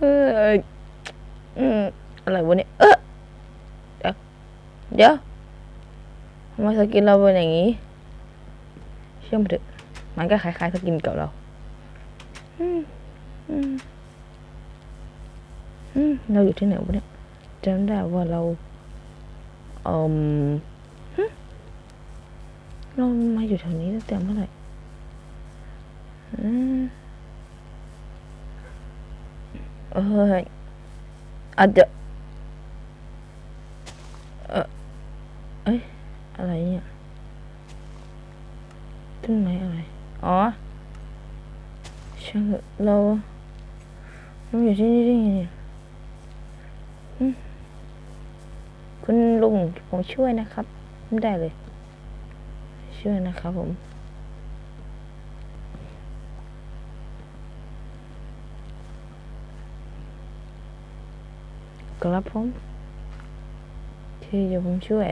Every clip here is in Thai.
เอออืมอะไรวะเนี่ยเออเดี๋ยวเดี๋ยวทำไมสกินเราเป็นอย่างนี้ เชื่อมเถอะมันก็คล้ายๆสกินเก่าเรา อืมอืมอืมเราอยู่ที่ไหนวะเนี่ยจำได้ว่าเราเอืมเรามาอยู่แถวนี้ตั้งแต่เมื่อไหร่อืม เอ้ยอาจจะเออเอ้ยอะไรเนี่ยต้นไม้อะไร อ๋อช่างเถอะเราเราอยู่ที่นี่ได้ไงเนี่ยคุณลุงผมช่วยนะครับ ไม่ได้เลย ช่วยนะครับผม ครับผมที่เดี๋ยวผมช่วย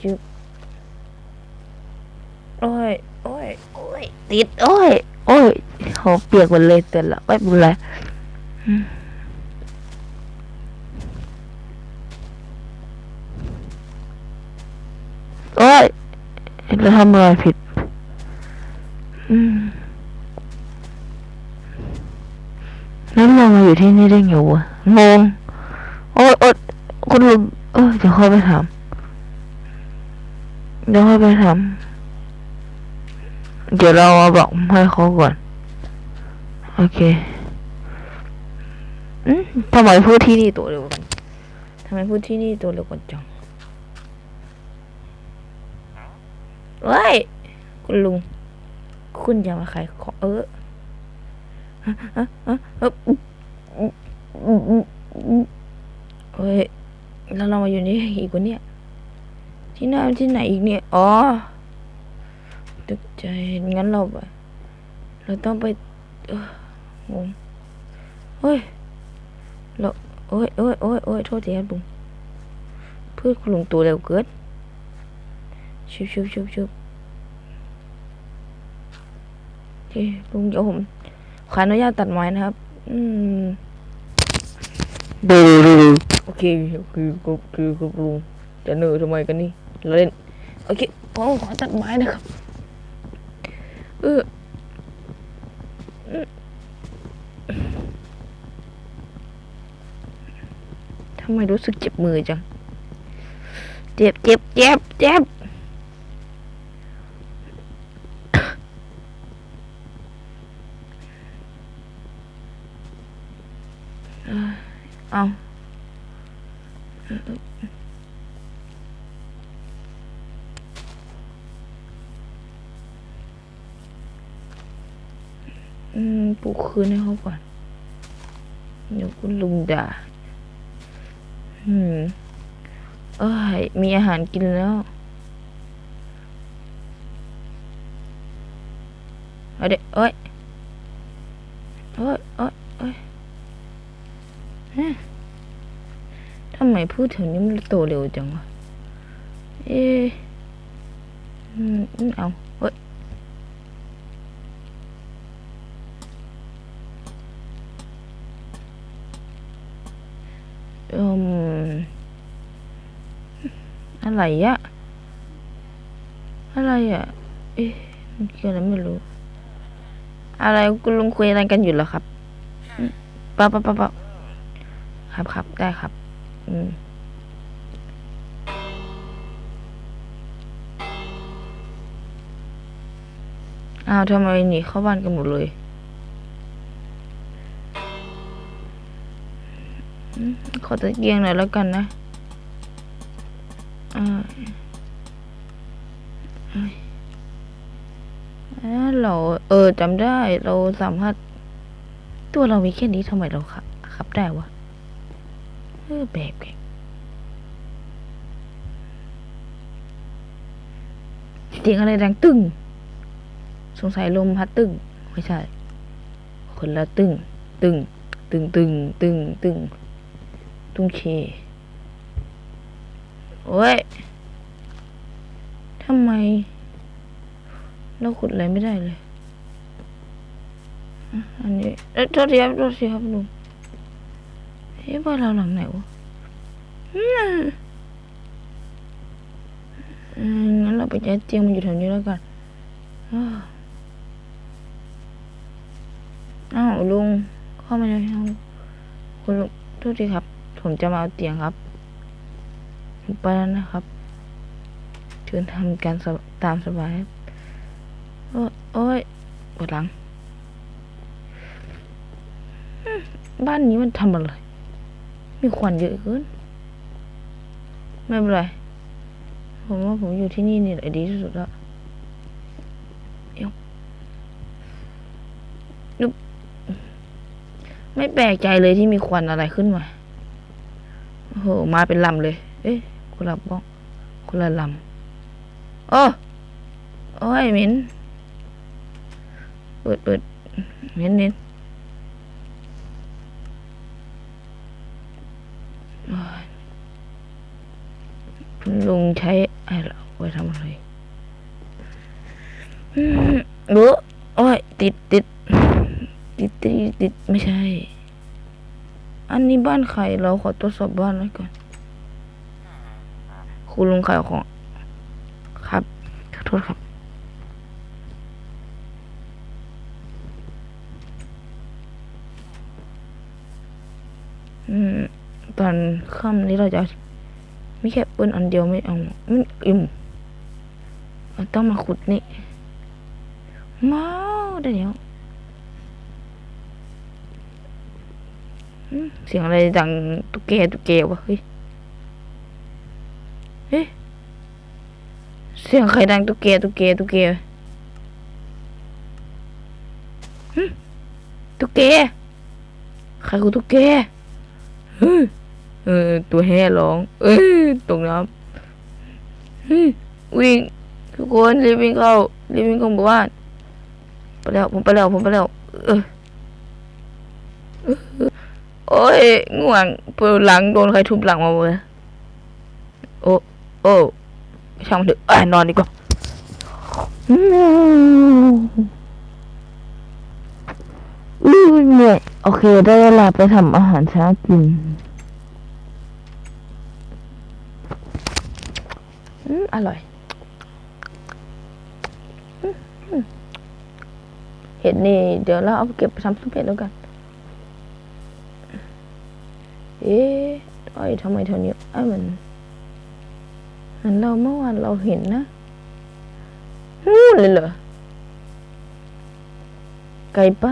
ชุบโอ้ย โอ้ย โอ้ย ติด โอ้ย โอ้ยโหเปียกหมดเลยแต่ละไม่เป็นไรโอ้ยเราทำอะไรผิด อืมแล้วเรามาอยู่ที่นี่ได้ไงวะ งงโอ้ยโอ๊ยคุณลุงเออเดี๋ยวค่อยไปถามเดี๋ยวค่อยไปถามเดี๋ยวเรามาบอกให้เขาก่อน โอเคอืมทำไมพูดที่นี่ตัวเร็วกันทำไมพูดที่นี่ตัวเร็วกันจังเฮ้ยคุณลุง คุณอย่ามาขายของเออ เฮ้ยแล้วเรามาอยู่นี่อีกวะเนี่ย ที่หน้าที่ไหนอีกเนี่ย อ๋อตกใจงั้นเราไปเราต้องไปเอองงเฮ้ยเราโอ้ยโอ้ยโอ้ยโอ้ยโทษทีครับลุงเพื่อนคุณลุงตัวเร็วเกินชุบชุบชุบชุบโอเคลุงเดี๋ยวผมขออนุญาตตัดไม้นะครับ อืม ดูดูดูโอเคคือคือคือคือลุงจะเหนื่อยทำไมกันนี่เราเล่นโอเคผมขอตัดไม้นะครับเออทำไมรู้สึกเจ็บมือจัง เจ็บเจ็บเจ็บเจ็บเอ้ย เอาอืมปลุกคืนให้เขาก่อน เดี๋ยวคุณลุงด่า อืม เอ้ย มีอาหารกินแล้วเอาเด็กเอ้ย เอ้ย เอ้ยเอ้ย ทำไมพูดถึงนี้มันโตเร็วจังวะ เอ๊ะอืมเอาเอ้ยอืมอะไรอะอะไรอะเอ๊ะมันคืออะไรไม่รู้ อะไรคุณลุงคุยอะไรกันอยู่เหรอครับปล่าปล่าปล่าเปล่าครับครับได้ครับ อ้าวทำไมหนีเข้าบ้านกันหมดเลยขอตะเกียงหน่อยแล้วกันนะอาเอ้ยอ่าเรา เออจำได้เราสามารถ ตัวเรามีแค่นี้ทำไมเราขับขับได้วะ เออแปลกแกเสียงอะไรดังตึ้งสงสัยลมพัดตึ้งไม่ใช่ คนละตึ้งตึ้งตึ้งตึ้งตึ้งตึ้งตุ้งเคโอ้ยทำไม เราขุดอะไรไม่ได้เลย อันนี้เอ้ยโทษทีครับโทษทีครับลุง เฮ้ยบ้านเราหลังไหนวะงั้นเราไปย้ายเตียงมันอยู่แถวนี้แล้วกันอ้าวลุงเข้ามาในห้องคุณลุงโทษทีครับ ผมจะมาเอาเตียงครับไปแล้วนะครับเชิญทำการตามสบายโอ้โอ้ยปวดหลัง บ้านนี้มันทำอะไร มีควันเยอะเกินไม่เป็นไร ผมว่าผมอยู่ที่นี่นี่แหละดีที่สุดล้วเอ้ยยุบไม่แปลกใจเลยที่มีควันอะไรขึ้นมาโอ้โหมาเป็นลำเลย เอ๊ะคนละบ้องคนละลำโอ้โอ้ยม็นเปิดเปิดเหม็นเหม็น โอ้ยคุณ ลุงใช้อ้เรไว้ทำอะไรอืมโอ้โอ้ยติดติดติดติดติดไม่ใช่ อันนี้บ้านใครเราขอตรวจสอบบ้านไว้ก่อน คุณลุงขายของ ครับขอโทษครับอืมตอนค่ำนี้เราจะ ไม่แค่ปืนอันเดียวไม่เอา มันอิ่มเราต้องมาขุดนี่มาได้เดี๋ยวเสียงอะไรดังตุ๊กแกตุ๊กแกวะเฮ้ยเฮ้ยเสียงใครดังตุ๊กแกตุ๊กแกตุ๊กแกตุ๊กแกใครคือตุ๊กแกเฮ้ย เออ ตัวแห่ร้อง เอ้ยตกน้ำวิ่งทุกคนรีบวิ่งเข้ารีบวิ่งเข้าหมู่บ้านไปแล้วผมไปแล้วผมไปแล้ว เออโอ้ยง่วงปิดหลังโดนใครทุบหลังมาเลยโอ้โอ้ช่างมันเถอะนอนดีกว่าอืมอืมเหนื่อยโอเค ได้เวลาไปทำอาหารเช้ากิน อร่อย เห็ดนี่ เดี๋ยวเราเอาไปเก็บไปทำซุปเห็ดแล้วกัน เอ๊ะอ้ยทำไมแถวนี้ไอ้มันเหมือนเราเมื่อวานเราเห็นนะนู่นเลยเหรอ ไกลไป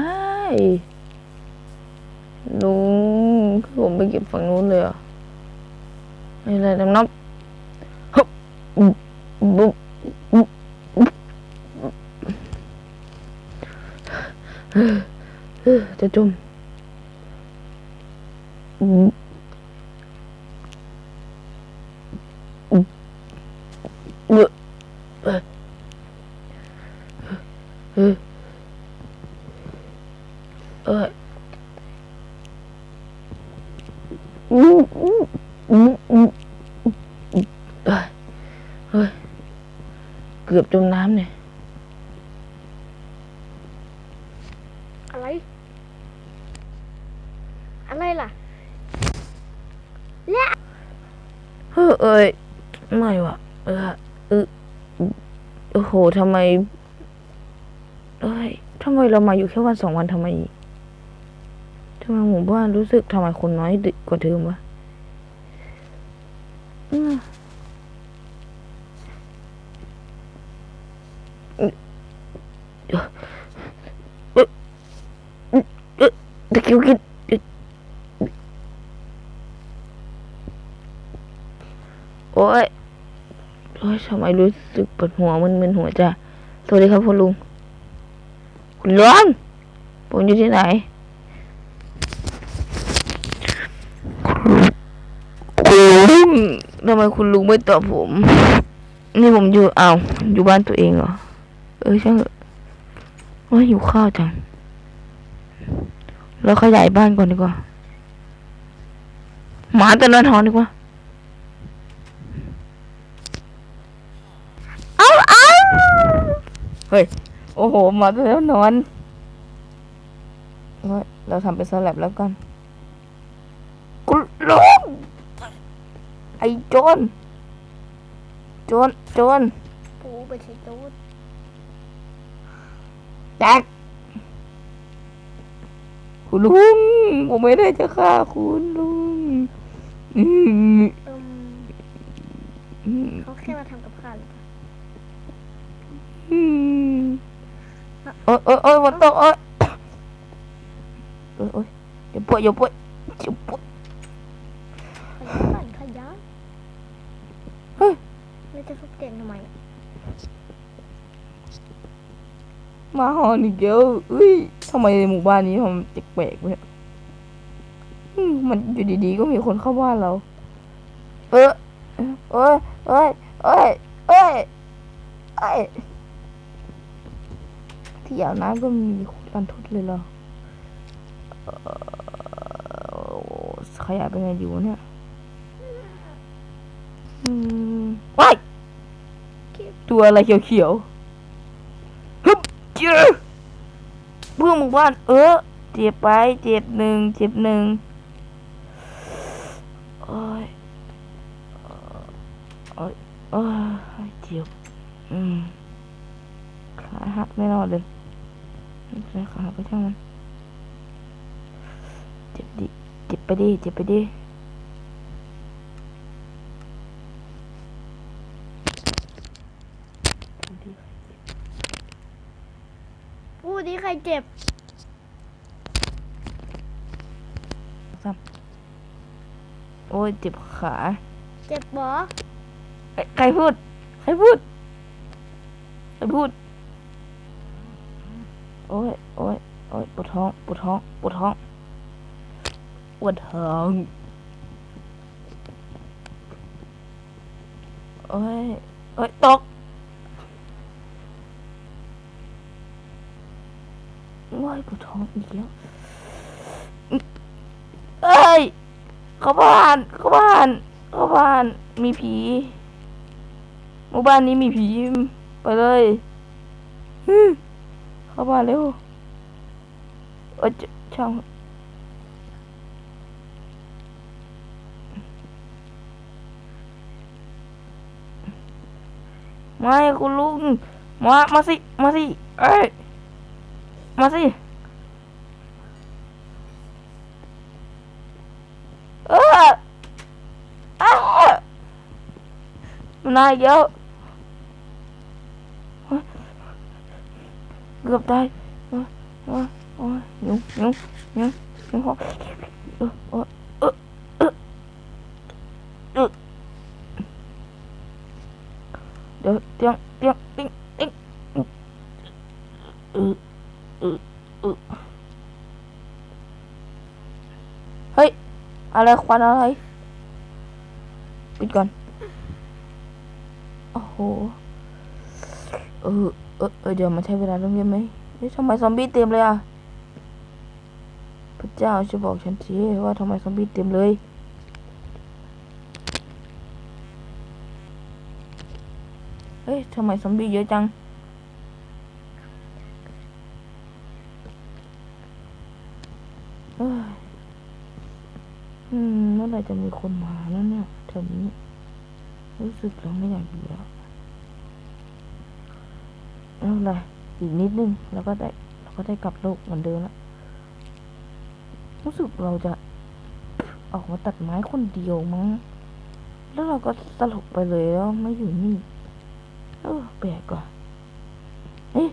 ลุงผมไปเก็บฝั่งนู้นเลยเหรอะอะไรน้ำนับ บบุ๊บ กือบจมน้ำเนี่ย อะไร อะไรล่ะเฮ้ยเอ้ยไม่วะเออเออโอ้โหทำไม เอ้ยทำไมเรามาอยู่แค่วันสองวันทำไมทำไมหมู่บ้านรู้สึกทำไมคนน้อยดึกกว่าเดิมวะอืมเดี๋ยวเอ๊ะเอ๊ะ ตะคิวกินเอ๊ะโอ้ยโอ้ยทำไมรู้สึกปวดหัวมึนๆหัวจ้ะสวัสดีครับคุณลุง คุณลุงผมอยู่ที่ไหน คุณลุงทำไมคุณลุงไม่ตอบผม นี่ผมอยู่อ้าวอยู่บ้านตัวเองเหรอ เออช่างเถอะ อ้ยหิวข้าวจัง เราขยายบ้านก่อนดีกว่า หมาตัวนั้นหอนดีกว่า เอาเอาเฮ้ย โอ้โห หมาตัวนั้นนอนเฮ้ยเราทำเป็นสลับแล้วกันคุลุงไอ้โจรโจรโจร ปูไปใช้ตูด แจ็คคุณลุง ผมไม่ได้จะฆ่าคุณลุงอืมเอิมอืมเขาแค่มาทำกับข้าวหรือเปล่าอืมเอ้ยเอ้ยเอ้ยวันตกเอ้ยเอ้ยเอ้ยอย่าปวดอย่าปวดอย่าปวดขยันหน่อยขยันเฮ้ยแล้วจะทุบเตียงทำไมห มาหอนอีกแล้วเอ้ยทำไมหมู่บ้านนี้มันแปลกๆเนี่ยมันอยู่ดีๆก็มีคนเข้าบ้านเรา เออเอ้ยเอ้ยเอ้ยเอ้ยเอ้ยที่ยาวน้ำก็มีรันทุดเลยเหรอเอ่อขยายไปไงอยู่เนี่ยอืมว้ายตัวอะไรเขียวๆ เจ้อเพื่อนหมู่บ้านเออเจ็บไปเจ็บหนึ่งเจ็บหนึ่งโอ้ยโอ้ยโอ้ยเจ็บอืมขาหักไม่รอดเลยไม่เป็นไรขาหักก็ช่างมันเจ็บดิเจ็บไปดิเจ็บไปดิ ปูดีใครเจ็บโอ้ยเจ็บขา เจ็บบ่เอ้ยใครพูด ใครพูด ใครพูด โอ้ยโอ้ยโอ้ยปวดท้อง ปวดท้อง ปวดท้อง ปวดท้อง โอ้ยโอ้ยตก อ้ยปวดท้องอีกแล้วเอ้ยเข้าบ้านเข้าบ้านเข้าบ้านมีผีหมู่บ้านนี้มีผีไปเลยเข้าบ้านเร็วเออช่างไม่คุณลุงมา มาสิ มาสิ เอ้ย มาสิ เอออ้ามันนายเยอะเกือบตายโอ้ยโอ้ยโอ้ยยุ่งยุ่งยุ่งยุงหอกเออเออเออเออเออเดี๋ยวเตียงเตียงติ้งติ้งเออเออเออเฮ้ย อะไรควันอะไร ปิดก่อน โอ้โห เออเออเออเดี๋ยวมันใช้เวลาต้องเยอะไหมเฮ้ยทำไมซอมบี้เต็มเลยอะ พระเจ้าจะบอกฉันทีว่าทำไมซอมบี้เต็มเลยเฮ้ยทำไมซอมบี้เยอะจังเอ้ย อืมเมื่อไรจะมีคนมาแล้วเนี่ยแถวนี้ รู้สึกเราไม่อยากอยู่แล้วไม่เป็นไรอีกนิดนึงแล้วก็ได้เราก็ได้กลับโลกเหมือนเดิมแล้วรู้สึกเราจะออกมาตัดไม้คนเดียวมั้ง แล้วเราก็ตลกไปเลยแล้วไม่อยู่นี่เออแปลกก่อนเอ๊ะ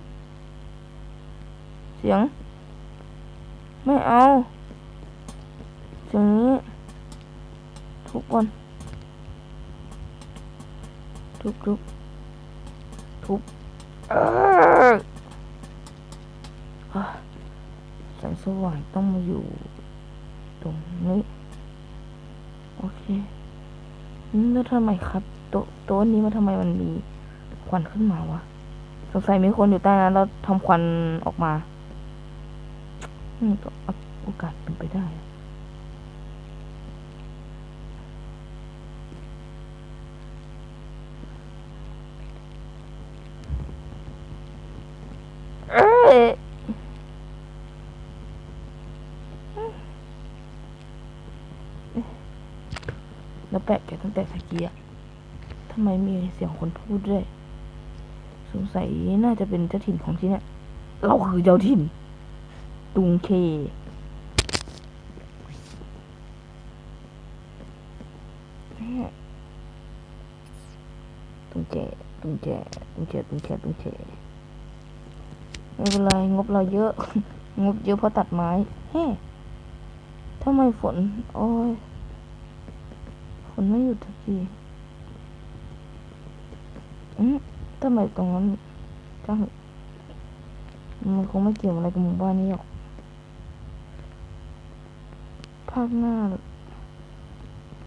เสียง ไม่เอา เสียงนี้ ทุกวันทุบทุบทุบเออแสงสว่างต้องมาอยู่ ตรงนี้ โอเคแล้วทำไมครับโต๊ะโต๊ะนี้มันทำไมมันมีควันขึ้นมาวะสงสัยมีคนอยู่ใต้นั้นแล้วทำควันออกมาอืมก็โอกาสเป็นไปได้อะเอ้ย แล้วแปลกใจตั้งแต่ตะกี้อะทำไมมีเสียงคนพูดด้วย สงสัยน่าจะเป็นเจ้าถิ่นของที่เนี่ยเราคือเจ้าถิ่น ตุงเค ตุงเจตุงเจตุงเจตุงเจตุงเจไม่เป็นไรงบเราเยอะ งบเยอะเพราะตัดไม้เฮ้ทำไมฝน โอ้ย ฝนไม่หยุดสักทีอืมทำไมตรงนั้นจังมันคงไม่เกี่ยวอะไรกับหมู่บ้านนี้หรอกภาคหน้า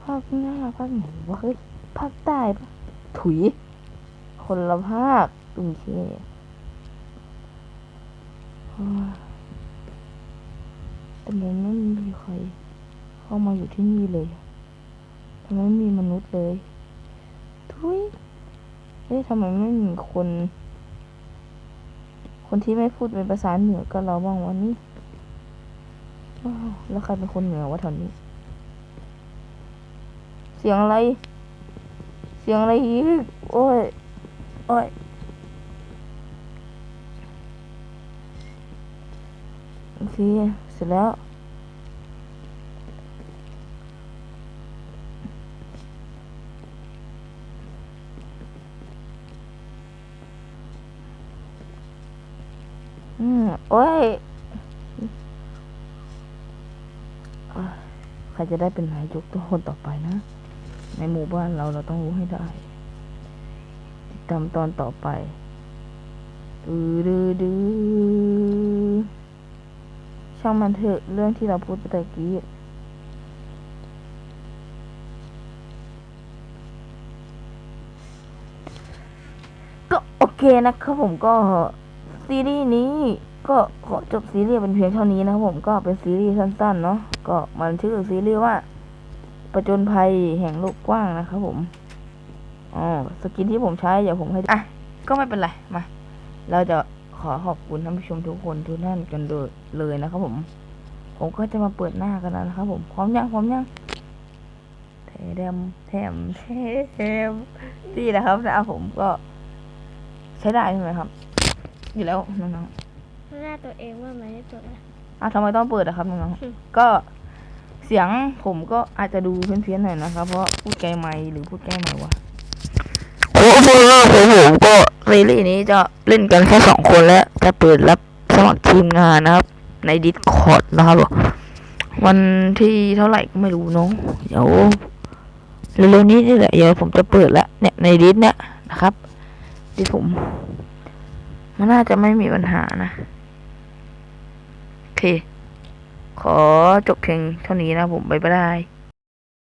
ภาคหน้าภาคไหนวะเฮ้ยภาคใต้ปะถุย คนละภาคตุงเคแต่มันไม่มีใครเข้ามาอยู่ที่นี่เลย ทำไมไม่มีมนุษย์เลยทุยเฮ้ยทำไมไม่มีคน คนที่ไม่พูดเป็นภาษาเหนือกับเราบ้างวันนี้แล้วใครเป็นคนเหนือวะแถวนี้ เสียงอะไร เสียงอะไรอีก โอ้ย โอ้ย โอเค เสร็จแล้ว อืมโอ้ยใครจะได้เป็นนายกตัวคนต่อไปนะ ในหมู่บ้านเราเราต้องรู้ให้ได้ติดตามตอนต่อไปดื้อดื้อดื้อช่างมันเถอะเรื่องที่เราพูดไปตะกี้ก็โอเคนะครับผมก็ ซีรีส์นี้ก็ขอจบซีรีส์เป็นเพียงเท่านี้นะครับผมก็เป็นซีรีส์สั้นๆเนาะก็มันชื่อซีรีส์ว่าประจนภัยแห่งโลกกว้างนะครับผมอ๋อสกินที่ผมใช้เดี๋ยวผมให้อะก็ไม่เป็นไรมาเราจะขอขอบคุณท่านผู้ชมทุกคนทุกท่านกันเลยนะครับผม ผมก็จะมาเปิดหน้ากันแล้วนะครับผมพร้อมยังพร้อมยังแถมแถมแถมนี่แหละครับนะผมก็ใช้ได้ใช่ไหมครับ อยู่แล้วน้องหน้าตัวเองว่าไหมตัวนะๆอะทำไมต้องเปิดอะครับน้องอืมๆก็เสียงผมก็อาจจะดูเพี้ยนๆหน่อยนะครับ เพราะพูดไกลไมค์หรือพูดใกล้ไมค์วะโอ้โหผมผมก็ซีรีส์นี้จะเล่นกันแค่สองคนและจะเปิดรับสมัครทีมงานนะครับ ในดิสคอร์ดนะครับวันที่เท่าไหร่ก็ไม่รู้เน้องเดี๋ยวเร็วๆนี้นี่แหละเดี๋ยวผมจะเปิดแล้วเนี่ยในดิสเนี่ยนะครับดิสผม มันน่าจะไม่มีปัญหานะ โอเค ขอจบเพียงเท่านี้นะผมบ๊ายบาย